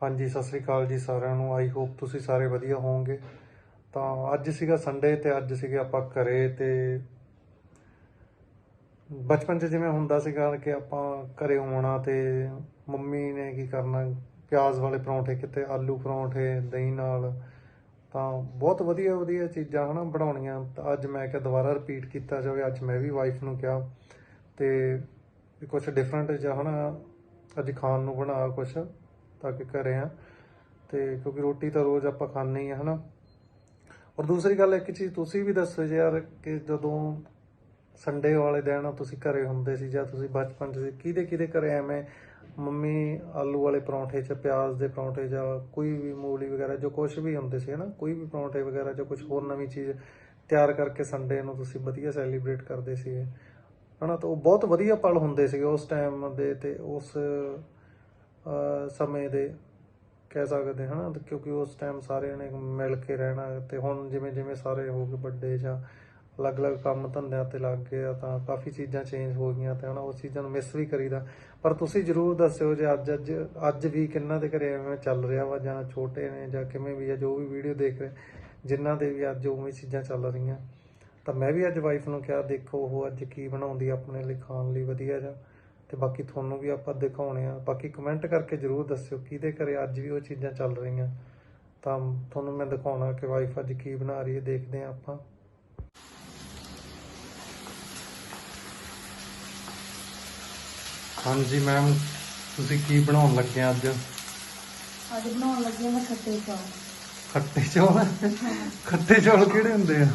ਹਾਂਜੀ, ਸਤਿ ਸ੍ਰੀ ਅਕਾਲ ਜੀ ਸਾਰਿਆਂ ਨੂੰ। ਆਈ ਹੋਪ ਤੁਸੀਂ ਸਾਰੇ ਵਧੀਆ ਹੋਵੋਗੇ। ਤਾਂ ਅੱਜ ਸੀਗਾ ਸੰਡੇ ਤੇ ਅੱਜ ਸੀਗੇ ਆਪਾਂ ਘਰੇ ਤੇ ਬਚਪਨ 'ਚ ਜਿਵੇਂ ਹੁੰਦਾ ਸੀਗਾ ਕਿ ਆਪਾਂ ਘਰੇ ਹੋਣਾ ਤੇ ਮੰਮੀ ਨੇ ਕੀ ਕਰਨਾ, ਪਿਆਜ਼ ਵਾਲੇ ਪਰੌਂਠੇ ਕਿਤੇ, ਆਲੂ ਪਰੌਂਠੇ, ਦਹੀਂ ਨਾਲ, ਤਾਂ ਬਹੁਤ ਵਧੀਆ ਵਧੀਆ ਚੀਜ਼ਾਂ ਹਨਾ ਬਣਾਉਣੀਆਂ। ਤਾਂ ਅੱਜ ਮੈਂ ਕਿਹਾ ਦੁਬਾਰਾ ਰਿਪੀਟ ਕੀਤਾ ਜਾਵੇ। ਅੱਜ ਮੈਂ ਵੀ ਵਾਈਫ ਨੂੰ ਕਿਹਾ ਤੇ ਕੁਝ ਡਿਫਰੈਂਟ ਜਿਹਾ ਹਨਾ, ਅੱਜ ਖਾਣ ਨੂੰ ਬਣਾ ਕੁਝ ਤਾਂ ਕਿ ਘਰੇ ਆ। ਤੇ ਕਿਉਂਕਿ ਰੋਟੀ ਤਾਂ ਰੋਜ਼ ਆਪਾਂ ਖਾਂਦੇ ਹੀ ਆ, ਹਨਾ। ਔਰ ਦੂਸਰੀ ਗੱਲ ਇੱਕ ਚੀਜ਼ ਤੁਸੀਂ ਵੀ ਦੱਸੋ ਜੀ ਯਾਰ ਕਿ ਜਦੋਂ ਸੰਡੇ ਵਾਲੇ ਦਿਨ ਤੁਸੀਂ ਘਰੇ ਹੁੰਦੇ ਸੀ ਜਾਂ ਤੁਸੀਂ ਬਚਪਨ 'ਚ ਸੀ, ਕਿਹਦੇ ਕਿਹਦੇ ਘਰੇ ਐਵੇਂ ਮੰਮੀ ਆਲੂ ਵਾਲੇ ਪਰੌਂਠੇ 'ਚ, ਪਿਆਜ਼ ਦੇ ਪਰੌਂਠੇ ਜਾਂ ਕੋਈ ਵੀ ਮੂਲੀ ਵਗੈਰਾ ਜੋ ਕੁਝ ਵੀ ਹੁੰਦੇ ਸੀ, ਹਨਾ। ਕੋਈ ਵੀ ਪਰੌਂਠੇ ਵਗੈਰਾ ਜਾਂ ਕੁਝ ਹੋਰ ਨਵੀਂ ਚੀਜ਼ ਤਿਆਰ ਕਰਕੇ ਸੰਡੇ ਨੂੰ ਤੁਸੀਂ ਵਧੀਆ ਸੈਲੀਬ੍ਰੇਟ ਕਰਦੇ ਸੀਗੇ, ਹਨਾ। ਤਾਂ ਉਹ ਬਹੁਤ ਵਧੀਆ ਪਲ ਹੁੰਦੇ ਸੀਗੇ ਉਸ ਟਾਈਮ ਦੇ ਤੇ ਉਸ ਸਮੇਂ ਦੇ ਕਹਿ ਸਕਦੇ ਹਨਾ? ਤੇ ਕਿਉਂਕਿ ਉਸ ਟਾਈਮ ਸਾਰਿਆਂ ਨੇ ਮਿਲ ਕੇ ਰਹਿਣਾ ਤੇ ਹੁਣ ਜਿਵੇਂ ਜਿਵੇਂ ਸਾਰੇ ਹੋ ਗਏ ਵੱਡੇ ਜਾਂ ਅਲੱਗ-ਅਲੱਗ ਕੰਮ ਧੰਦਿਆਂ ਤੇ ਲੱਗ ਗਏ ਆ, ਤਾਂ ਕਾਫੀ ਚੀਜ਼ਾਂ ਚੇਂਜ ਹੋ ਗਈਆਂ ਤੇ, ਹਨਾ? ਉਸ ਚੀਜ਼ਾਂ ਨੂੰ ਮਿਸ ਵੀ ਕਰੀਦਾ। ਪਰ ਤੁਸੀਂ ਜਰੂਰ ਦੱਸਿਓ ਜੇ ਅੱਜ ਅੱਜ ਅੱਜ ਵੀ ਕਿੰਨਾ ਦੇ ਘਰੇ ਐਵੇਂ ਚੱਲ ਰਿਹਾ ਵਾ, ਜਾਂ ਛੋਟੇ ਨੇ, ਜਾਂ ਕਿਵੇਂ ਵੀ ਆ, ਜੋ ਵੀ ਵੀਡੀਓ ਦੇਖ ਰਹੇ, ਜਿਨ੍ਹਾਂ ਦੇ ਵੀ ਅੱਜ ਉਵੇਂ ਚੀਜ਼ਾਂ ਚੱਲ ਰਹੀਆਂ। ਤਾਂ ਮੈਂ ਵੀ ਅੱਜ ਵਾਈਫ ਨੂੰ ਕਿਹਾ, ਦੇਖੋ ਉਹ ਅੱਜ ਕੀ ਬਣਾਉਂਦੀ, ਆਪਣੇ ਲਈ ਖਾਣ ਲਈ ਵਧੀਆ ਜਾਂ ਤੇ ਬਾਕੀ ਤੁਹਾਨੂੰ ਵੀ ਆਪਾਂ ਦਿਖਾਉਣੇ ਆ। ਬਾਕੀ ਕਮੈਂਟ ਕਰਕੇ ਜਰੂਰ ਦੱਸਿਓ ਕਿਹਦੇ ਘਰੇ ਅੱਜ ਵੀ ਉਹ ਚੀਜ਼ਾਂ ਚੱਲ ਰਹੀਆਂ। ਤਾਂ ਤੁਹਾਨੂੰ ਮੈਂ ਦਿਖਾਉਣਾ ਕਿ ਵਾਈਫ ਅੱਜ ਕੀ ਬਣਾ ਰਹੀ ਹੈ ਦੇਖਦੇ ਆ ਆਪਾਂ। ਹਾਂਜੀ ਮੈਮ ਤੁਸੀਂ ਕੀ ਬਣਾਉਣ ਲੱਗੇ ਆ ਅੱਜ? ਅੱਜ ਬਣਾਉਣ ਲੱਗੀ ਮੈਂ ਖੱਟੇ ਚੌਲ। ਖੱਟੇ ਚੌਲ? ਖੱਟੇ ਚੌਲ ਕਿਹੜੇ ਹੁੰਦੇ ਆ?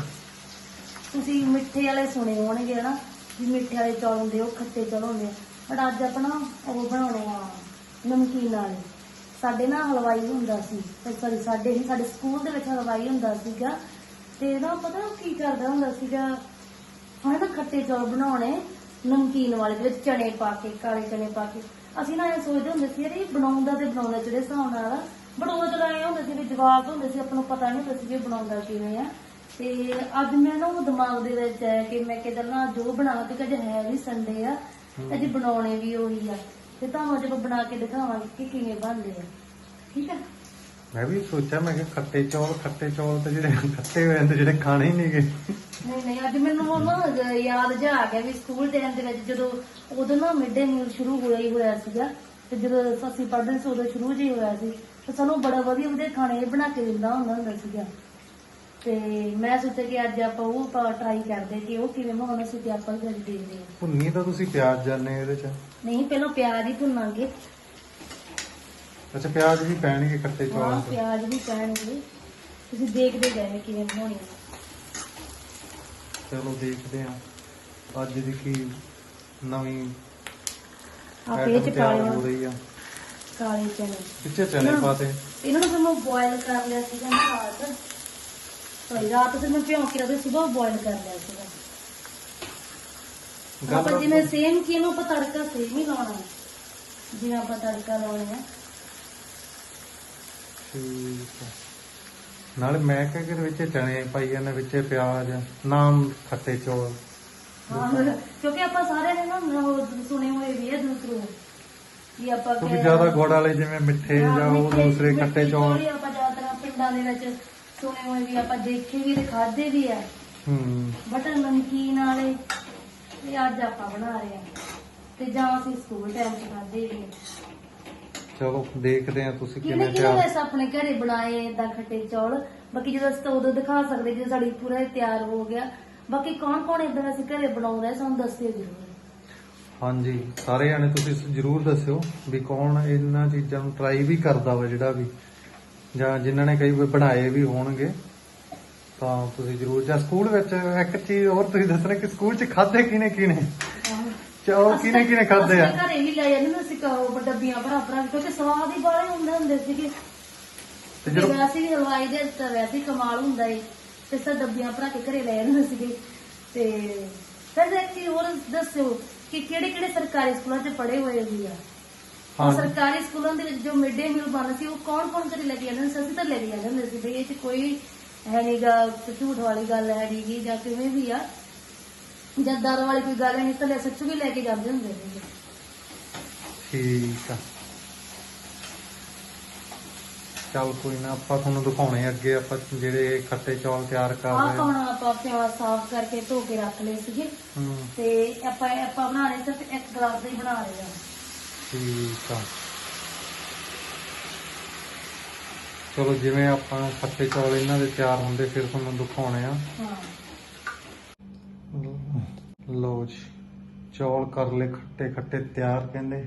ਤੁਸੀਂ ਮਿੱਠੇ ਵਾਲੇ ਸੁਣੇ ਹੋਣਗੇ ਨਾ ਵੀ ਮਿੱਠੇ ਵਾਲੇ ਚੌਲ ਹੁੰਦੇ ਉਹ ਖੱਟੇ ਚੌਲ ਹੁੰਦੇ ਆ। ਬਟ ਅੱਜ ਆਪਣਾ ਉਹ ਬਣਾਉਣੇ ਆ, ਨਮਕੀਨ ਵਾਲੇ। ਸਾਡੇ ਨਾ ਹਲਵਾਈ ਹੁੰਦਾ ਸੀ ਸੌਰੀ ਸਾਡੇ ਹੀ ਸਾਡੇ ਸਕੂਲ ਦੇ ਵਿੱਚ ਹਲਵਾਈ ਹੁੰਦਾ ਸੀਗਾ। ਤੇ ਨਾ ਪਤਾ ਕੀ ਕਰਦਾ ਹੁੰਦਾ ਸੀਗਾ ਹਾਂ ਨਾ ਖੱਟੇ ਚੌਲ ਬਣਾਉਣੇ, ਨਮਕੀਨ ਵਾਲੇ ਦੇ ਵਿੱਚ ਚਨੇ ਪਾ ਕੇ, ਕਾਲੇ ਚਨੇ ਪਾ ਕੇ। ਅਸੀਂ ਨਾ ਇਹ ਸੋਚਦੇ ਹੁੰਦੇ ਸੀ, ਯਾਰ ਇਹ ਬਣਾਉਂਦਾ ਤੇ ਬਣਾਉਂਦਾ ਜਿਹੜੇ ਹਿਸਾਬ ਨਾਲ ਬਟ ਉਹ ਜਦੋਂ ਆਏ ਹੁੰਦੇ ਸੀ, ਵੀ ਜਵਾਬ ਹੁੰਦੇ ਸੀ, ਆਪਾਂ ਨੂੰ ਪਤਾ ਨਹੀਂ ਹੁੰਦਾ ਸੀ ਵੀ ਬਣਾਉਂਦਾ ਕਿਵੇਂ ਆ। ਤੇ ਅੱਜ ਮੈਂ ਨਾ ਉਹ ਦਿਮਾਗ ਦੇ ਵਿੱਚ ਆਇਆ ਕਿ ਮੈਂ ਕਿਦਾਂ ਨਾ ਜੋ ਬਣਾਉਣਾ ਤੇ ਕਦੇ ਹੈ ਵੀ ਸੰਡੇ ਆ। ਅੱਜ ਬਣਾਉਣੇ ਵੀ ਉਹੀ ਆ। ਤੇ ਤੁਹਾਨੂੰ ਆਪਾਂ ਬਣਾ ਕੇ ਦਿਖਾਵਾਂਗੇ ਕਿ ਕਿਵੇਂ ਬਣਦੇ ਆ। ਠੀਕ ਆ? ਮੈਂ ਵੀ ਸੋਚਿਆ ਮੈਂ ਕਿ ਖੱਟੇ ਚੌਲ ਖੱਟੇ ਚੌਲ ਤੇ ਜਿਹੜੇ ਖੱਟੇ ਹੋਏ ਨੇ ਜਿਹੜੇ ਖਾਣੇ ਹੀ ਨਹੀਂਗੇ। ਨਹੀਂ ਨਹੀਂ ਅੱਜ ਮੈਨੂੰ ਉਹ ਨਾ ਜ- ਯਾਦ ਜਿਹਾ ਆ ਗਿਆ ਵੀ ਸਕੂਲ ਟਾਈਮ ਦੇ ਵਿੱਚ ਜਦੋਂ ਉਦੋਂ ਨਾ ਮਿਡ ਮੀਲ ਸ਼ੁਰੂ ਹੋਇਆ ਹੀ ਹੋਇਆ ਸੀਗਾ। ਤੇ ਜਦੋਂ ਅਸੀਂ ਪੜ੍ਹਦੇ ਸੀ ਉਦੋਂ ਸ਼ੁਰੂ ਜਿਹੀ ਹੋਇਆ ਸੀ। ਤੇ ਸਾਨੂੰ ਬੜਾ ਵਧੀਆ ਵਧੀਆ ਖਾਣੇ ਬਣਾ ਕੇ ਦਿੰਦਾ ਹੁੰਦਾ ਹੁੰਦਾ ਸੀਗਾ। ਤੇ ਮੈਂ ਸੋਚਿਆ ਕਿ ਅੱਜ ਆਪਾਂ ਉਹ ਟਰਾਈ ਕਰਦੇ ਕਿ ਉਹ ਕਿਵੇਂ ਬਣਾਉਣਾ ਸੀ ਤੇ ਆਪਾਂ ਅੱਜ ਦੇਖਦੇ ਹਾਂ। ਭੁੰਨੀ ਤਾਂ ਤੁਸੀਂ ਪਿਆਜ਼ ਜਾਂਦੇ ਇਹਦੇ ਚ? ਨਹੀਂ ਪਹਿਲਾਂ ਪਿਆਜ਼ ਹੀ ਭੁੰਨਾਂਗੇ। ਅੱਛਾ ਪਿਆਜ਼ ਵੀ ਪੈਣਗੇ ਹਾਂ ਚੌਲਾਂ 'ਚ? ਪਿਆਜ਼ ਵੀ ਪੈਣਗੇ। ਤੁਸੀਂ ਦੇਖਦੇ ਜਾਏ ਕਿਵੇਂ ਬਣਾਉਣੀ ਆ ਚਲੋ ਦੇਖਦੇ ਹਾਂ। ਅੱਜ ਦੀ ਕੀ ਨਵੀਂ ਆ item ਪੇਜ ਤਿਆਰ ਪਾਇਆ ਹੋ ਰਹੀ ਆ। ਕਾਲੇ ਚਨੇ। ਪਿੱਛੇ ਚਨੇ ਨਾ। ਪਾਤੇ। ਪਾਤੇ ਇਹਨਾਂ ਨੂੰ ਫਿਰ ਮੈਂ ਬੋਇਲ ਕਰ ਲਿਆ ਸੀਗਾ ਨਾ ਰਾਤ ਸੋਈ ਰਾਤ ਤੇ ਮੈਂ ਭਿਉਂ ਕੇ ਰੱਖਦੇ ਸਵੇਰ ਬੋਇਲ ਕਰ ਲਿਆ ਸੀਗਾ। ਆਪਾਂ ਜਿਵੇਂ ਸੇਮ ਕੀ ਇਹਨੂੰ ਆਪਾਂ ਤੜਕਾ ਸੇਮ ਹੀ ਲਾਉਣਾ। ਹੈ। ਜਿਵੇਂ ਆਪਾਂ ਤੜਕਾ ਲਾਉਣਾ ਹੈ ਠੀਕ ਆ। ਨਾਲੇ ਮੈਂ ਕਿਹਾ ਕਿ ਵਿੱਚ ਚਨੇ ਪਾਈ ਜਾਂਦੇ ਵਿੱਚ ਪਿਆਜ਼ ਨਾਮ ਖੱਟੇ ਚੌਲ। ਹਾਂ ਕਿਉਂਕਿ ਆਪਾਂ ਸਾਰੇ ਨੇ ਨਾ ਸੁਣੇ ਹੋਏ ਵੀ ਹੈ ਦੂਸਰੋਂ। ਕਿ ਆਪਾਂ ਕਿ- ਜ਼ਿਆਦਾ ਗੁੜ ਵਾਲੇ ਜਿਵੇਂ ਮਿੱਠੇ ਹਾਂ, ਜਾਂ ਉਹ ਦੂਸਰੇ ਖੱਟੇ ਚੌਲ ਹੀ ਆਪਾਂ ਜ਼ਿਆਦਾਤਰ ਪਿੰਡਾਂ ਦੇ ਵਿੱਚ ਸੁਣੇ ਹੋਏ ਵੀ ਆਪਾਂ ਦੇਖੇ ਵੀ ਤੇ ਖਾਦੇ ਵੀ ਆ। ਹੂੰ। ਬਟ ਨਮਕੀਨ ਵਾਲੇ ਇਹ ਅੱਜ ਆਪਾਂ ਬਣਾ ਰਹੇ ਆ। ਤੇ ਜਾਂ ਅਸੀਂ ਸਕੂਲ ਟਾਈਮ ਚ ਖਾਦੇ ਵੀ ਆ। ਚਲੋ ਦੇਖਦੇ ਆ ਤੁਸੀਂ ਕਿਹਨੇ ਕਿਵੇਂ ਕਿਹਨੇ ਤਿਆਰ ਵੈਸੇ ਆਪਣੇ ਘਰੇ ਬਣਾਏ ਏਦਾਂ ਖੱਟੇ ਚੌਲ? ਬਾਕੀ ਜਦੋਂ ਅਸੀਂ ਤਾਂ ਉਦੋਂ ਦਿਖਾ ਸਕਦੇ ਜਦੋਂ ਸਾਡੀ ਪੂਰਾ ਇਹ ਤਿਆਰ ਹੋ ਗਿਆ। ਬਾਕੀ ਕੌਣ ਕੌਣ ਏਦਾਂ ਅਸੀਂ ਘਰੇ ਬਣਾਉਂਦਾ ਹੈ ਸਾਨੂੰ ਦੱਸਿਓ ਜ਼ਰੂਰ। ਹਾਂਜੀ ਸਾਰੇ ਜਾਣੇ ਤੁਸੀਂ ਜਰੂਰ ਦੱਸਿਓ ਵੀ ਕੌਣ ਇਹਨਾਂ ਚੀਜ਼ਾਂ ਨੂੰ ਟਰਾਈ ਵੀ ਕਰਦਾ ਵਾ ਜਿਹੜਾ ਵੀ। ਜਾਂ ਜਿਨ੍ਹਾਂ ਨੇ ਕਈ ਬਣਾਏ ਵੀ ਹੋਣਗੇ ਤਾਂ ਤੁਸੀਂ ਜਰੂਰ ਜਾਂ ਸਕੂਲ ਵਿੱਚ ਇੱਕ ਚੀਜ਼ ਹੋਰ ਤੁਸੀਂ ਦੱਸਣਾ ਕਿ ਸਕੂਲ 'ਚ ਖਾਦੇ ਕਿਨੇ ਕਿਨੇ ਚੌਲ ਕਿਨੇ ਕਿਨੇ ਖਾਦੇ ਆ? ਅਸੀਂ ਤਾਂ ਘਰੇ ਵੀ ਲੈ ਜਾਂਦੇ ਹੁੰਦੇ ਸੀ ਕਹੋ ਡੱਬੀਆਂ ਭਰਾ ਭਰਾ ਕੇ, ਕਿਉਂਕਿ ਸਵਾਦ ਹੀ ਹੁੰਦੇ ਹੁੰਦੇ ਸੀਗੇ। ਤੇ ਜਦੋਂ ਵੈਸੇ ਵੀ ਹਲਵਾਈ ਦੇ ਤਾਂ ਵੈਸੇ ਹੀ ਕਮਾਲ ਹੁੰਦਾ ਏ ਤੇ ਸਭ ਡੱਬੀਆਂ ਭਰਾ ਕੇ ਘਰੇ ਲੈ ਜਾਂਦੇ ਸੀਗੇ। ਤੇ ਫਿਰ ਇੱਕ ਚੀਜ਼ ਹੋਰ ਦੱਸਿਓ ਕਿ ਕਿਹੜੇ ਕਿਹੜੇ ਸਰਕਾਰੀ ਸਕੂਲਾਂ 'ਚ ਪੜ੍ਹੇ ਹੋਏ ਵੀ ਆ? ਸਰਕਾਰੀ ਸਕੂਲਾਂ ਦੇ ਵਿੱਚ ਜੋ ਮਿਡ ਡੇ ਮੀਲ ਬਣਦਾ ਸੀ ਉਹ ਕੌਣ ਕੌਣ ਘਰੇ ਲੈ ਕੇ ਜਾਂਦੇ ਸੀ ਅਸੀਂ ਤਾਂ ਲੈ ਕੇ ਜਾਂਦੇ ਹੁੰਦੇ ਸੀ ਇਹ 'ਚ ਕੋਈ ਹੈ ਨਹੀਂਗਾ ਝੂਠ ਵਾਲੀ ਗੱਲ ਹੈ ਨਹੀਂਗੀ ਜਾਂ ਕਿਵੇਂ ਵੀ ਆ। ਜਾਂ ਦਰ ਵਾਲੀ ਕੋਈ ਗੱਲ ਨਹੀਂ ਤਾਂ ਲੈ ਸੱਚ ਵੀ ਲੈ ਕੇ ਜਾਂਦੇ ਹੁੰਦੇ ਸੀ। ਠੀਕ ਆ। ਚੱਲ ਕੋਈ ਨਾ ਆਪਾਂ ਤੁਹਾਨੂੰ ਦਿਖਾਉਣੇ ਅੱਗੇ ਆਪਾਂ ਜਿਹੜੇ ਖੱਟੇ ਚੌਲ ਤਿਆਰ ਕਰ ਆਹ ਰਹੇ ਹਾਂ ਆਪਾਂ ਪਿਆਜ਼ ਸਾਫ਼ ਕਰਕੇ ਧੋ ਕੇ ਰੱਖ ਲਏ ਸੀਗੇ। ਹੂੰ। ਤੇ ਆਪਾਂ ਆਪਾਂ ਬਣਾ ਰਹੇ ਸਿਰਫ ਇੱਕ ਗਲਾਸ ਦਾ ਹੀ ਬਣਾ ਰਹੇ ਆ। ਠੀਕ ਆ। ਚਲੋ ਜਿਵੇਂ ਆਪਾਂ ਖੱਟੇ ਚੌਲ ਇਹਨਾਂ ਦੇ ਤਿਆਰ ਹੁੰਦੇ ਫਿਰ ਤੁਹਾਨੂੰ ਦਿਖਾਉਣੇ ਆ। ਹਾਂ। ਲਓ ਜੀ ਚੌਲ ਕਰ ਲਏ ਖੱਟੇ ਖੱਟੇ ਤਿਆਰ ਕਹਿੰਦੇ।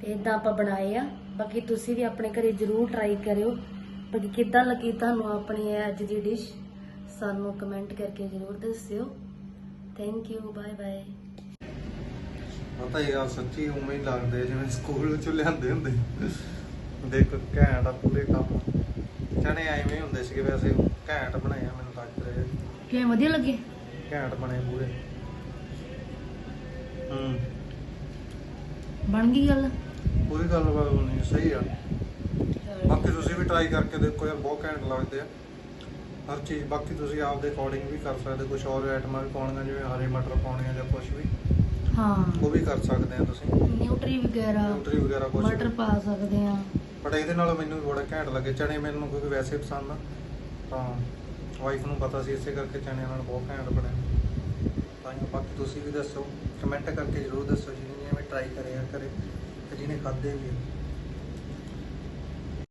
ਤੇ ਇਦਾਂ ਆਪਾਂ ਬਣਾਏ ਆ। ਬਾਕੀ ਤੁਸੀਂ ਵੀ ਆਪਣੇ ਘਰੇ ਜ਼ਰੂਰ ਟਰਾਈ ਕਰਿਓ। ਬਾਕੀ ਕਿੱਦਾਂ ਲੱਗੀ ਤੁਹਾਨੂੰ ਆਪਣੀ ਅੱਜ ਦੀ ਡਿਸ਼ ਸਾਨੂੰ ਕਮੈਂਟ ਕਰਕੇ ਜ਼ਰੂਰ ਦੱਸਿਓ। ਥੈਂਕ ਯੂ ਬਾਏ ਬਾਏ ਪਤਾ ਯਾਰ ਸੱਚੀ ਉਵੇਂ ਹੀ ਲੱਗਦੇ ਆ ਜਿਵੇਂ ਸਕੂਲ ਚ ਲਿਆਂਦੇ ਹੁੰਦੇ। ਦੇਖ ਘੈਂਟ ਆ ਪੂਰੇ ਕੰਮ। ਚਣੇ ਐਵੇਂ ਹੀ ਹੁੰਦੇ ਸੀਗੇ ਵੈਸੇ ਘੈਂਟ ਬਣਾਏ ਆ ਮੈਨੂੰ ਲੱਗ ਰਿਹਾ ਕਿਵੇਂ ਵਧੀਆ ਲੱਗੇ? ਘੈਂਟ ਬਣੇ ਪੂਰੇ। ਹੂੰ। ਬਣ ਗਈ ਗੱਲ? ਪੂਰੀ ਗੱਲ ਬਾਤ ਨਹੀਂ ਸਹੀ ਆ। ਬਾਕੀ ਤੁਸੀਂ ਵੀ ਟਰਾਈ ਕਰਕੇ ਦੇਖੋ ਯਾਰ ਬਹੁਤ ਘੈਂਟ ਲੱਗਦੇ ਆ। ਹਰ ਚੀਜ਼ ਬਾਕੀ ਤੁਸੀਂ ਆਪਦੇ ਅਕੋਰਡਿੰਗ ਵੀ ਕਰ ਸਕਦੇ ਕੁਝ ਹੋਰ ਆਈਟਮਾਂ ਵੀ ਪਾਉਣੀਆਂ ਜਿਵੇਂ ਹਰੇ ਮਟਰ ਪਾਉਣੇ ਆ ਜਾਂ ਕੁਝ ਵੀ। ਹਾਂ। ਉਹ ਵੀ ਕਰ ਸਕਦੇ ਆ ਤੁਸੀਂ। ਨਿਊਟਰੀ ਵਗੈਰਾ ਨਿਊਟਰੀ ਵਗੈਰਾ ਕੁਝ ਮਟਰ ਪਾ ਸਕਦੇ ਆ। ਬਟ ਇਹਦੇ ਨਾਲ ਮੈਨੂੰ ਵੀ ਬੜਾ ਘੈਂਟ ਲੱਗੇ। ਚਣੇ ਮੈਨੂੰ ਕਿਉਂਕਿ ਵੈਸੇ ਪਸੰਦ ਆ। ਤਾਂ ਵਾਈਫ ਨੂੰ ਪਤਾ ਸੀ ਇਸੇ ਕਰਕੇ ਚਣਿਆਂ ਨਾਲ ਬਹੁਤ ਘੈਂਟ ਬਣੇ ਤਾਂ ਜੀ ਬਾਕੀ ਤੁਸੀਂ ਵੀ ਦੱਸੋ। ਕਮੈਂਟ ਕਰਕੇ ਜ਼ਰੂਰ ਦੱਸੋ ਜਿਹਨੇ ਐਵੇਂ ਟਰਾਈ ਕਰਿਆ ਕਰੇ ਤੇ ਜਿਹਨੇ ਖਾਦੇ ਵੀ।